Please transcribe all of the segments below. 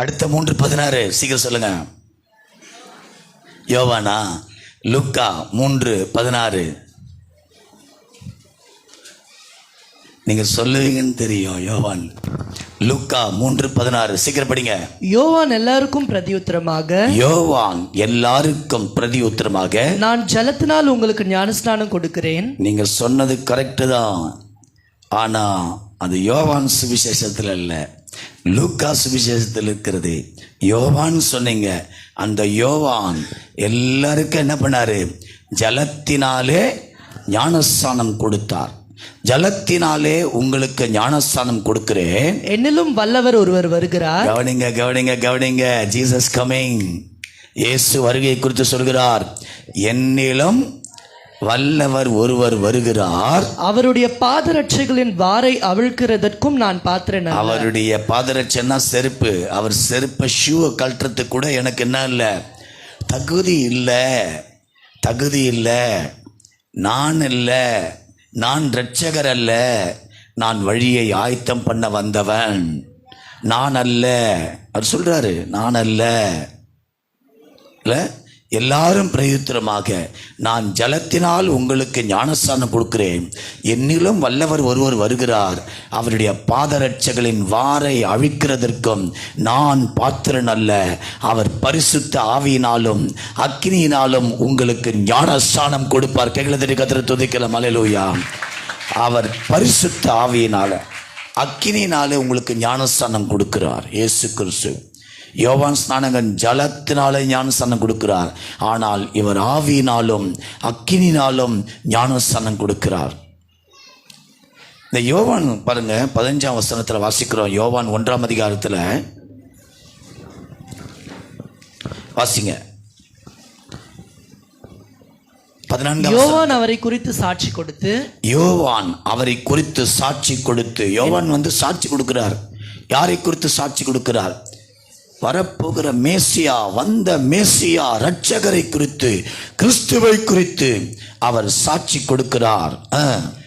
அடுத்த மூன்று பதினாறு சீக்கிரம் சொல்லுங்க. யோவானா லுக்கா மூன்று பதினாறு. நீங்க சொல்லுவீங்கன்னு தெரியும் யோவான். லுக்கா மூன்று பதினாறு. சீக்கிரம் படிங்க. யோவான் எல்லாருக்கும் பிரதியுத்தரமாக. யோவான் எல்லாருக்கும் பிரதி உத்தரமாக நான் ஜலத்தினால் உங்களுக்கு ஞானஸ்நானம் கொடுக்கிறேன். நீங்க சொன்னது கரெக்டு தான். ஆனா அது யோவான் சுவிசேஷத்தில் இல்ல லூக்கா சுவிசேஷத்தில் இருக்கிறது. யோவான் சொன்னீங்க. அந்த யோவான் எல்லாருக்கும் என்ன பண்ணாரு? ஜலத்தினாலே ஞானஸ்தானம் கொடுத்தார். ஜலத்தினாலே உங்களுக்கு ஞானஸ்தானம் கொடுக்கிறேன். என்னிலும் வல்லவர் ஒருவர் வருகிறார். கவனிங்க கவனிங்க கவனிங்க. ஜீசஸ் கமிங் இயேசு வருகை குறித்து சொல்கிறார். என்னிலும் வல்லவர் ஒருவர் வருகிறார். அவருடைய பாதரட்சைகளின் வாரை அவிழ்க்கிறதற்கும் நான் பாத்திரன். அவருடைய பாதரட்சன்னா செருப்பு. அவர் செருப்பை ஷூவை கழட்டுறதுக்கு கூட எனக்கு என்ன இல்லை? தகுதி இல்லை. தகுதி இல்லை. நான் இல்லை. நான் இரட்சகர் அல்ல. நான் வழியை ஆயத்தம் பண்ண வந்தவன். நான் அல்ல. அவர் சொல்றாரு நான் அல்ல. இல்ல? எல்லாரும் பிரயோத்திரமாக நான் ஜலத்தினால் உங்களுக்கு ஞானஸ்தானம் கொடுக்கிறேன். என்னிலும் வல்லவர் ஒருவர் வருகிறார். அவருடைய பாதரட்சகளின் வாரை அழிக்கிறதற்கும் நான் பாத்திரன் அல்ல. அவர் பரிசுத்த ஆவியினாலும் அக்னியினாலும் உங்களுக்கு ஞானஸ்தானம் கொடுப்பார். கேட்கலதடி கத்திர துதிக்கல மலையலூயா அவர் பரிசுத்த ஆவியினால அக்கினினாலே உங்களுக்கு ஞானஸ்தானம் கொடுக்கிறார். இயேசு கிறிஸ்து. யோவான் ஸ்நானகன் ஜலத்தினாலே ஞானஸ்தானம் கொடுக்கிறார். ஆனால் இவர் ஆவியினாலும் அக்கினினாலும் ஞானஸ்தானம் கொடுக்கிறார். இந்த யோவான் பாருங்க பதினஞ்சாம் வசனத்தில் வாசிக்கிறோம். யோவான் ஒன்றாம் அதிகாரத்தில் வாசிங்க. யோவான் அவரை குறித்து சாட்சி கொடுத்து யோவான் அவரை குறித்து சாட்சி கொடுத்து யோவான் வந்து சாட்சி கொடுக்கிறார். யாரை குறித்து சாட்சி கொடுக்கிறார்? வரப்போகிற மேசியா வந்த மேசியா ரட்சகரை குறித்து கிறிஸ்துவை குறித்து அவர் சாட்சி கொடுக்கிறார்.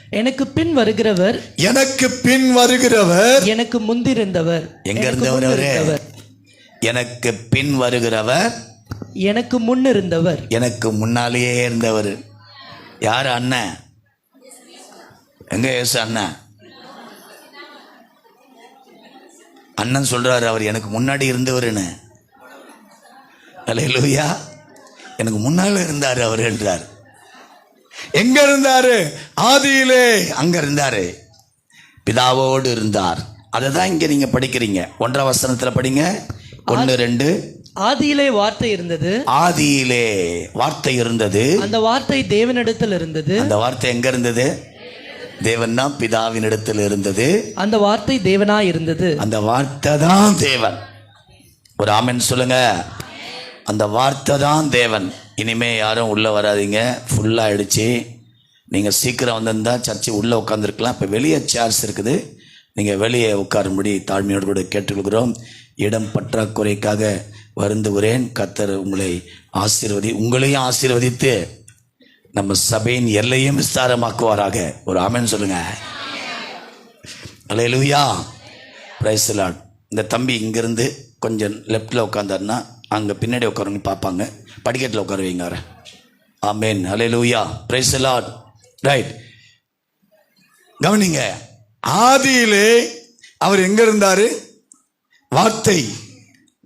எனக்கு பின் வருகிறவர் எனக்கு பின் வருகிறவர். எனக்கு முந்திருந்தவர் எங்க இருந்தவர். எனக்கு பின் வருகிறவர். எனக்கு முன்னிருந்தவர். எனக்கு முன்னாலேயே இருந்தவர். யார் அண்ணன்? எங்க ஏசு அண்ணன்? அண்ணன் சொல்றாரு அவர் எனக்கு முன்னாடி இருந்தவருன்னு. அல்லேலூயா எனக்கு முன்னால இருந்தார் அவர் என்றார். எங்க இருந்தாரு? ஆதியிலே. அங்க இருந்தாரு. பிதாவோடு இருந்தார். அதை தான் இங்க நீங்க படிக்கிறீங்க. ஒன்றாம் வசனத்துல படிங்க. ஒன்று ரெண்டு. ஆதியிலே வார்த்தை இருந்தது. ஆதியிலே வார்த்தை இருந்தது. அந்த வார்த்தை தேவனிடத்தில் இருந்தது. அந்த வார்த்தை எங்க இருந்தது? தேவன் தான் பிதாவின் இடத்தில் இருந்தது. அந்த வார்த்தை தேவனாய் இருந்தது. அந்த வார்த்தை தான் தேவன். ஒரு ஆமென் சொல்லுங்க. அந்த வார்த்தை தான் தேவன். இனிமே யாரும் உள்ளே வராதீங்க. ஃபுல்லாக ஆயிடுச்சு. நீங்கள் சீக்கிரம் வந்திருந்தா சர்ச்சு உள்ளே உட்காந்துருக்கலாம் இப்போ வெளியே சேர்ஸ் இருக்குது. நீங்கள் வெளியே உட்காரும்படி தாழ்மையோடு கூட கேட்டுக்கொள்கிறோம். இடம் பற்றாக்குறைக்காக வருந்துகிறேன். கத்தர் உங்களை ஆசீர்வதி உங்களையும் ஆசீர்வதித்து நம்ம சபையின் எல்லையும் விஸ்தாரமாக்குவாராக. ஒரு ஆமன் சொல்லுங்க. அலையலுயா பிரைஸ் லார்ட் இந்த தம்பி இங்கேருந்து கொஞ்சம் லெஃப்டில் உட்காந்தாருன்னா அங்கே பின்னாடி உட்காருங்க பார்ப்பாங்க. படிக்கட்டில் உட்கார வைங்க அவரை. ஆமேன் லூயா பிரைஸ் லார்ட் ரைட் கவனிங்க ஆதியிலே அவர் எங்க இருந்தாரு? வார்த்தை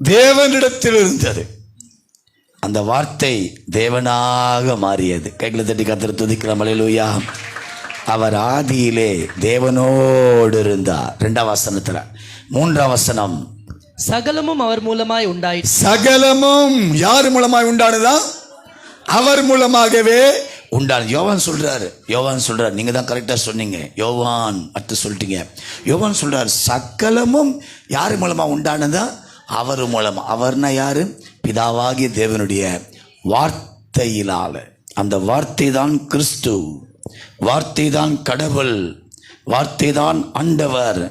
தேவனிடத்தில் இருந்தது. அந்த வார்த்தை தேவனாக மாறியது. கைகளை தட்டி கத்திர துதிக்கலாம் அலையலுயா அவர் ஆதியிலே தேவனோடு இருந்தார். ரெண்டாம் வசனத்துல. மூன்றாம் வசனம். சகலமும் அவர் மூலமாய் உண்டாயிற்று. சகலமும் யார் மூலமாய் உண்டானதா? அவர் மூலமாகவே உண்டான யோவான் சொல்றாரு. யோவான் சொல்றாரு. நீங்க தான் கரெக்டா சொன்னீங்க. யோவான் அடுத்து சொல்லிட்டீங்க. யோவான் சொல்றாரு சகலமும் யார் மூலமா உண்டானதா? அவர் மூலமா. அவர்னா யாரு? பிதாவாகிய தேவனுடைய வார்த்தையினால. அந்த வார்த்தை தான் கிறிஸ்து. வார்த்தை தான் கடவுள். வார்த்தை தான் ஆண்டவர்.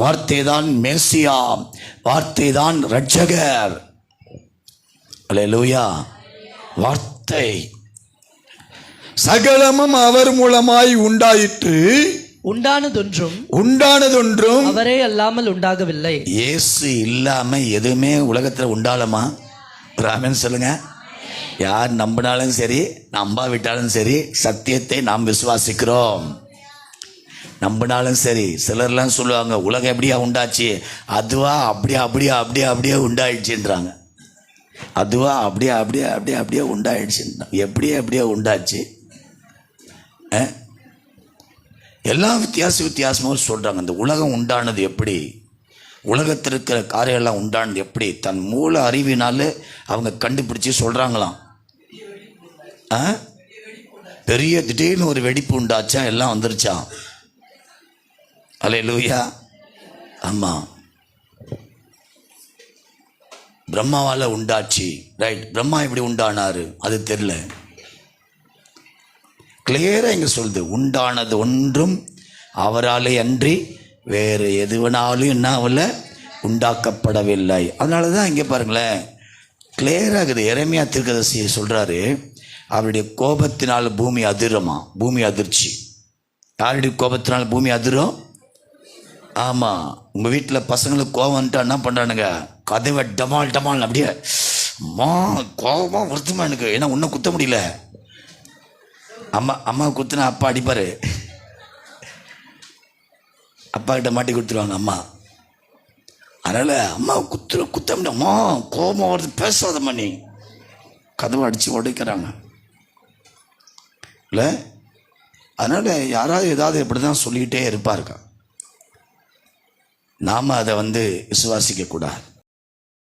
வார்த்தை தான் மேசியா. வார்த்தை தான் ரட்சகர் அல்லேலூயா. வார்த்தை. சகலமும் அவர் மூலமாய் உண்டாயிற்று. உண்டானதொன்றும் உண்டானதொன்றும் அவரே அல்லாமல் உண்டாகவில்லை. இயேசு இல்லாம எதுவுமே உலகத்துல உண்டாலமா? ராமன் சொல்லுங்க. யார் நம்பினாலும் சரி நம்பாவிட்டாலும் சரி சத்தியத்தை நாம் விசுவாசிக்கிறோம். நம்பினாலும் சரி சிலர்லாம் சொல்லுவாங்க உலகம் எப்படியா உண்டாச்சு? அதுவா அப்படியே அப்படியே அப்படியே அப்படியே உண்டாயிடுச்சுன்றாங்க. அதுவா அப்படியே அப்படியே அப்படியே அப்படியே உண்டாயிடுச்சுன்றாங்க. எப்படியே அப்படியே உண்டாச்சு? அஹ்? எல்லாம் வித்தியாச வித்தியாசமும் சொல்கிறாங்க இந்த உலகம் உண்டானது எப்படி? உலகத்தில் இருக்கிற காரியெல்லாம் உண்டானது எப்படி? தன் மூல அறிவினால அவங்க கண்டுபிடிச்சி சொல்கிறாங்களாம் ஆ? பெரிய திடீர்னு ஒரு வெடிப்பு உண்டாச்சா? எல்லாம் வந்துருச்சான் அலே லூயா ஆமாம் பிரம்மாவால் உண்டாச்சு. ரைட் பிரம்மா எப்படி உண்டானாரு? அது தெரில கிளியராக இங்கே சொல்லுது. உண்டானது ஒன்றும் அவராலே அன்றி வேறு எதுவனாலும் என்ன ஆகல உண்டாக்கப்படவில்லை. அதனால தான் இங்கே பாருங்களேன் கிளியராகுது இருக்குது. திருக்கதசி சொல்கிறாரு அவருடைய கோபத்தினால் பூமி அதிரமா? பூமி அதிர்ச்சி. யாருடைய கோபத்தினால் பூமி அதிரும்? ஆமாம் உங்கள் வீட்டில் பசங்களுக்கு கோபம் வந்துட்டா என்ன பண்ணுறானுங்க கதவை டமால் டமால் அப்படியே அம்மா கோபமாக வருத்தமா எனக்கு ஏன்னா உன்னை குத்த முடியல. அம்மா அம்மா குத்துனா அப்பா அடிப்பார். அப்பா கிட்ட மாட்டி கொடுத்துருவாங்க அம்மா. அதனால் அம்மா குத்துற குத்த அம்மா கோபம் வருது பேசாதம்மா நீ. கதவை அடித்து உடைக்கிறாங்க. இல்லை? அதனால் யாராவது ஏதாவது இப்படி தான் சொல்லிக்கிட்டே இருப்பாருக்கா. நாம் அதை வந்து விசுவாசிக்கக்கூடாது.